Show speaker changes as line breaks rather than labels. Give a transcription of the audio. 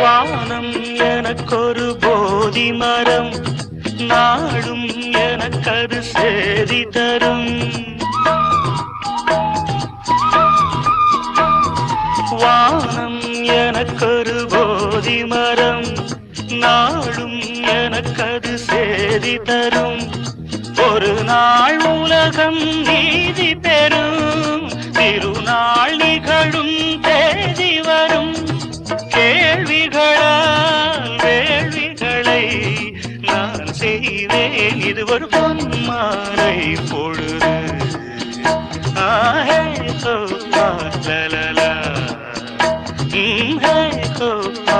வானம் எனக்கொரு போதி மரம் நாடும் எனக்கது சேதி தரும். வானம் எனக்கொரு போதி மரம் நாடும் எனக்கது சேதி தரும். ஒரு நாள் உலகம் நீதி பெறும் திருநாள் நிகழும். செய்வேன் இது ஒரு பொன்மாலை பொழுது. ஆஹே கோபா லலலா ஹே கோபா